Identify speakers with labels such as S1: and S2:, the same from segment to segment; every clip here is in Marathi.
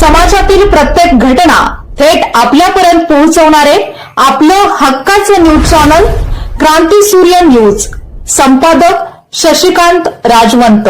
S1: समाजातील प्रत्येक घटना थेट आपल्यापर्यंत पोहोचवणारे आपलं हक्काचं न्यूज चॅनल क्रांती सूर्य न्यूज. संपादक शशिकांत राजवंत.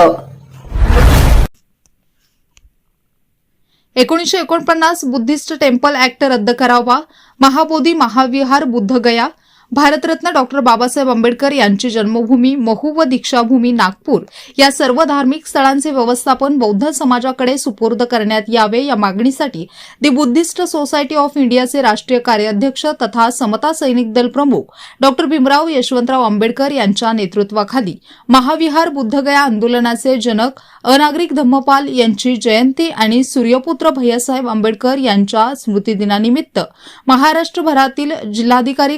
S2: एकोणीसशे एकोणपन्नास बुद्धिस्ट टेम्पल ऍक्ट रद्द करावा महाबोधी महाविहार बुद्धगया भारतरत्न डॉक्टर बाबासाहेब आंबेडकर यांची जन्मभूमी महू व दीक्षाभूमी नागपूर या सर्व धार्मिक स्थळांचे व्यवस्थापन बौद्ध समाजाकडे सुपूर्द करण्यात यावे या मागणीसाठी दी बुद्धिस्ट सोसायटी ऑफ इंडियाचे राष्ट्रीय कार्याध्यक्ष तथा समता सैनिक दल प्रमुख डॉक्टर भीमराव यशवंतराव आंबेडकर यांच्या नेतृत्वाखाली महाविहार बुद्धगया आंदोलनाचे जनक अनागरिक धम्मपाल यांची जयंती आणि सूर्यपुत्र भैयासाहेब आंबेडकर यांच्या स्मृतिदिनानिमित्त महाराष्ट्रभरातील जिल्हाधिकारी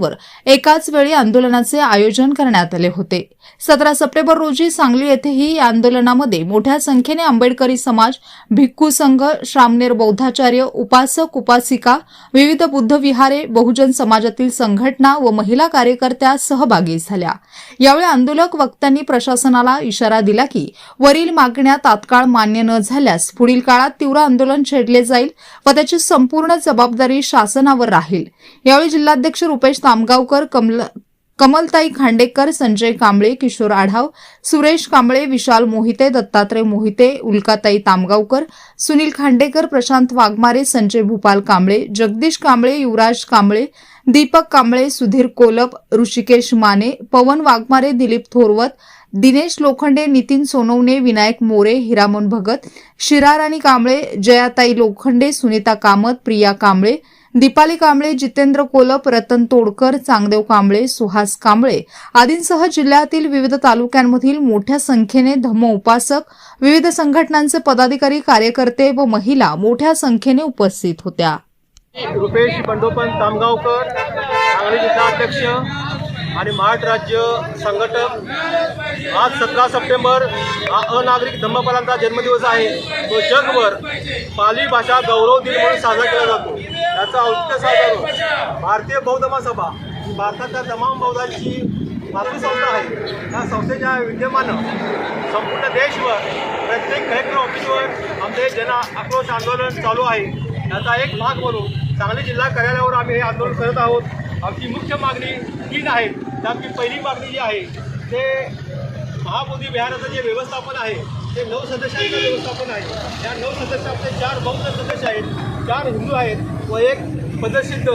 S2: कार्यालयांवर एकाच वेळी आंदोलनाचे आयोजन करण्यात आले होते. सतरा सप्टेंबर रोजी सांगली येथेही या आंदोलनामध्ये मोठ्या संख्येने आंबेडकरी समाज भिक्खू संघ श्रामनेर बौद्धाचार्य उपासक उपासिका विविध बुद्ध विहारे बहुजन समाजातील संघटना व महिला कार्यकर्त्या सहभागी झाल्या. यावेळी आंदोलक वक्त्यांनी प्रशासनाला इशारा दिला की वरील मागण्या तात्काळ मान्य न झाल्यास पुढील काळात तीव्र आंदोलन छेडले जाईल व त्याची संपूर्ण जबाबदारी शासनावर राहील. यावेळी जिल्हाध्यक्ष रुपेश तामगावकर कमल कमलताई खांडेकर संजय कांबळे किशोर आढाव सुरेश कांबळे विशाल मोहिते दत्तात्रय मोहिते उल्काताई तामगावकर सुनील खांडेकर प्रशांत वाघमारे संजय भूपाल कांबळे जगदीश कांबळे युवराज कांबळे दीपक कांबळे सुधीर कोलप ऋषिकेश माने पवन वाघमारे दिलीप थोरवत दिनेश लोखंडे नितीन सोनवणे विनायक मोरे हिरामन भगत शिराराणी कांबळे जयाताई लोखंडे सुनीता कामत प्रिया कांबळे दीपाली कांबळे जितेंद्र कोलप रतन तोडकर चांगदेव कांबळे सुहास कांबळे आदींसह जिल्ह्यातील विविध तालुक्यांमधील मोठ्या संख्येने धम्म उपासक विविध संघटनांचे पदाधिकारी कार्यकर्ते व महिला मोठ्या संख्येने उपस्थित होत्या.
S3: रुपेश बंडोपंत तामगावकर सांगली जिल्हाध्यक्ष आणि महाराष्ट्र राज्य संघटक. आज सतरा सप्टेंबर हा अनागरिक धम्मपालांचा जन्मदिवस आहे. तो जगभर पाली भाषा गौरव दिन म्हणून साजरा केला जातो. याचा औचित्य साधून भारतीय बौद्ध महासभा ही तमाम बौद्धांची मातृसंस्था आहे. या संस्थेच्या विद्यमानं संपूर्ण देशभर प्रत्येक कलेक्टर ऑफिसवर आमचे जन आक्रोश आंदोलन चालू आहे. याचा एक भाग म्हणून सांगली जिल्हा कार्यालयावर आम्ही हे आंदोलन करत आहोत. आमची मुख्य मागणी तीन आहे. त्यातली पहिली मागणी जी आहे ते महाबोधी विहाराचं जे व्यवस्थापन आहे ते नऊ सदस्यांचं व्यवस्थापन आहे. या नऊ सदस्यांचे चार बौद्ध सदस्य आहेत चार हिंदू आहेत व एक पदसिद्ध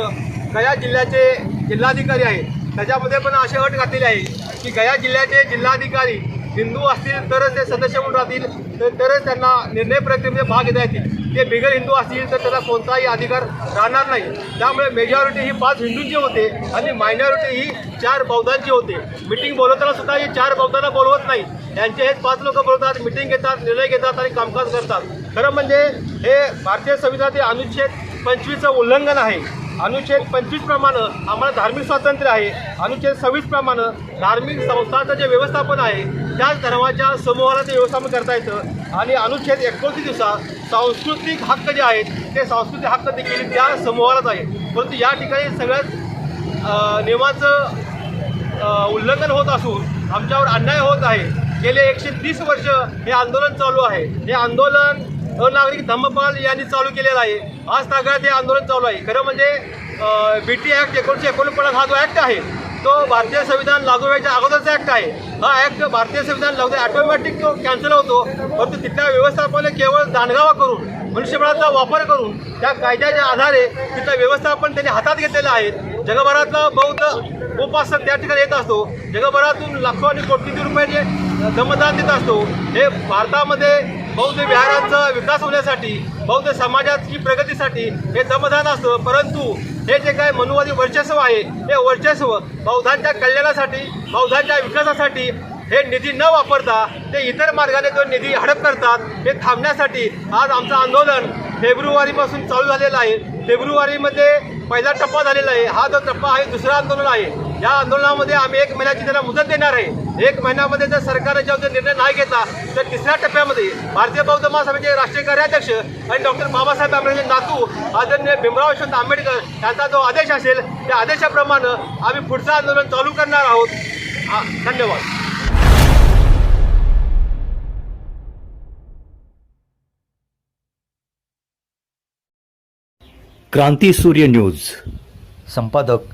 S3: गया जिल्ह्याचे जिल्हाधिकारी आहेत. त्याच्यामध्ये पण असे अट घातलेली आहे की गया जिल्ह्याचे जिल्हाधिकारी हिंदू असतील तरच ते सदस्य म्हणून राहतील तर तरच त्यांना निर्णय प्रक्रियेमध्ये भाग घेता येतील. ते बिगर हिंदू असतील तर त्याला कोणताही अधिकार राहणार नाही. त्यामुळे मेजॉरिटी ही पाच हिंदूंची होते आणि मायनॉरिटी ही चार बौद्धांची होते. मिटिंग बोलवताना सुद्धा ही चार बौद्धांना बोलवत नाही. यांचे हे पाच लोक बोलवतात मिटिंग घेतात निर्णय घेतात आणि कामकाज करतात. खरं म्हणजे हे भारतीय संविधानाचे अनुच्छेद पंचवीसचं उल्लंघन आहे. अनुच्छेद पंचवीस प्रमाणे आम्हाला धार्मिक स्वातंत्र्य आहे. अनुच्छेद सव्वीस प्रमाणे धार्मिक संस्थांचं जे व्यवस्थापन आहे त्याच धर्माच्या समूहाला ते व्यवस्थापन करता येतं. आणि अनुच्छेद एकोणतीस दिवसात सांस्कृतिक हक्क जे आहेत ते सांस्कृतिक हक्क देखील त्या समूहालाच आहे परंतु या ठिकाणी सगळ्याच नियमाचं उल्लंघन होत असून आमच्यावर अन्याय होत आहे. गेले एकशे तीस वर्ष हे आंदोलन चालू आहे. हे आंदोलन नागरिक धम्मपाल यांनी चालू केलेला आहे. आज तागायत हे आंदोलन चालू आहे. खरं म्हणजे बी टी ॲक्ट एकोणीसशे एकोणपन्नास हा जो ॲक्ट आहे तो भारतीय संविधान लागू व्हायच्या अगोदरचा ॲक्ट आहे. हा ॲक्ट भारतीय संविधान लागू ऑटोमॅटिक तो कॅन्सल होतो. परंतु तिथल्या व्यवस्थापनाने केवळ दांडगावा करून मनुष्यबळाचा वापर करून त्या कायद्याच्या आधारे तिथलं व्यवस्थापन त्यांनी हातात घेतलेलं आहे. जगभरातला बौद्ध उपासक त्या ठिकाणी येत असतो. जगभरातून लाखो आणि कोटी रुपयाचे दमदान देत असतो. हे भारतामध्ये बौद्ध विहारांचा विकास होण्यासाठी बौद्ध समाजाची प्रगतीसाठी हे दमदान असतं. परंतु हे जे काय मनुवादी वर्चस्व आहे हे वर्चस्व बौद्धांच्या कल्याणासाठी बौद्धांच्या विकासासाठी हे निधी न वापरता ते इतर मार्गाने जो निधी हडप करतात हे थांबण्यासाठी आज आमचं आंदोलन फेब्रुवारीपासून चालू झालेलं आहे. फेब्रुवारीमध्ये पहिला टप्पा झालेला आहे. हा जो टप्पा आहे दुसरा आंदोलन आहे. या आंदोलनामध्ये आम्ही एक महिन्याची त्यांना मुदत देणार आहे. एक महिन्यामध्ये जर सरकारने जेव्हा निर्णय नाही घेतला तर तिसऱ्या टप्प्यामध्ये भारतीय बौद्ध महासभेचे राष्ट्रीय कार्याध्यक्ष आणि डॉक्टर बाबासाहेब आंबेडकर नातू आदरणीय भीमराव यशवंत आंबेडकर यांचा जो आदेश असेल त्या आदेशाप्रमाणे आम्ही पुढचं आंदोलन चालू करणार आहोत. धन्यवाद.
S4: क्रांती सूर्य न्यूज. संपादक